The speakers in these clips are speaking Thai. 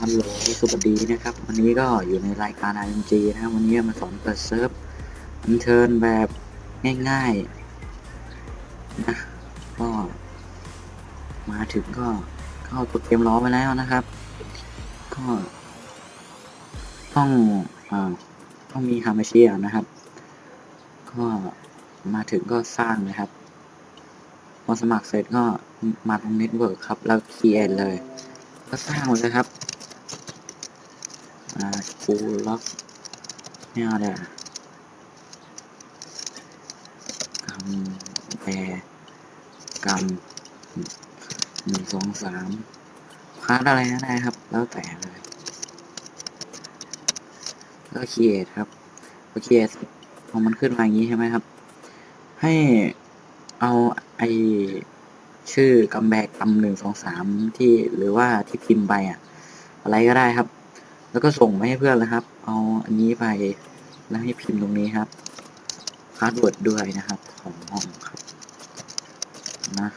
สวัสดีนะครับ วันนี้ก็อยู่ในรายการ RMG นะครับวันนี้มาสอนเปิดเซิร์ฟอันเชิญแบบง่ายๆนะก็มาถึงก็เข้ากดเกมล้อไปแล้วนะครับ ก็ ต้องอต้องมีฮามาเชียนะครับ ก็มาถึงก็สร้างนะครับ พอสมัครเสร็จก็มาตรงเน็ตเวิร์กครับ แล้วคีเอเลย ก็สร้างเลยครับ อ่าฟูล็อกไม่เอาเลยกำแปรกำหนึ่งสองสามพาร์ทอะไรก็ได้ครับ แล้วแต่เลยแล้วคีเอทครับพอคีเอทพอมันขึ้นมาอย่างนี้ใช่ไหมครับ ให้เอาไอชื่อกำแบกกำหนึ่งสองสามที่หรือว่าที่พิมพ์ไปอะอะไรก็ได้ครับ แล้วก็ส่งไปให้เพื่อนนะครับ เอาอันนี้ไปแล้วให้พิมพ์ตรงนี้ครับพาสเวิร์ดด้วยนะครับ ของห้องครับนะ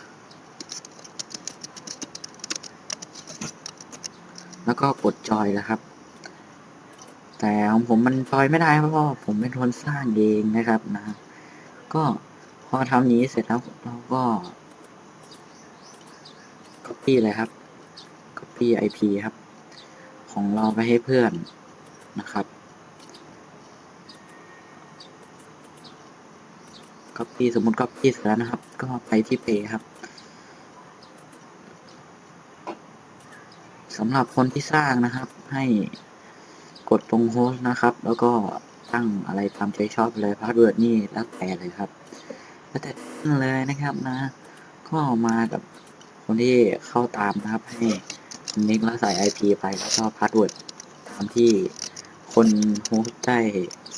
แล้วก็กดจอยแล้วครับ แต่ของผมมันจอยไม่ได้เพราะผมเป็นคนสร้างเองนะครับนะ ก็พอทำนี้เสร็จแล้วเราก็ copy เลยครับ copy IP ครับ ของเราไปให้เพื่อนนะครับ copy สมมติ copy เสร็จแล้วนะครับ ก็ไปที่ Pay ครับสำหรับคนที่สร้างนะครับ ให้กดตรงโฮสต์นะครับ แล้วก็ตั้งอะไรตามใจชอบเลยพาสเวิร์ดนี่แล้วแต่เลยครับ แล้วแต่เลยนะครับนะ ก็มากับคนที่เข้าตามนะครับให้ นิกแล้วใส่ IP ไปแล้วก็พาสเวิร์ดตามที่คนโฮสต์ได้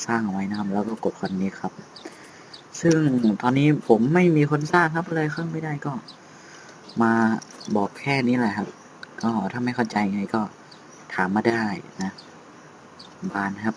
สร้างเอาไว้นะครับ แล้วก็กดคอนเนคครับ ซึ่งตอนนี้ผมไม่มีคนสร้างครับเลยเข้าไม่ได้ก็ มาบอกแค่นี้แหละครับ ก็ถ้าไม่เข้าใจไงก็ถามมาได้นะ บานครับ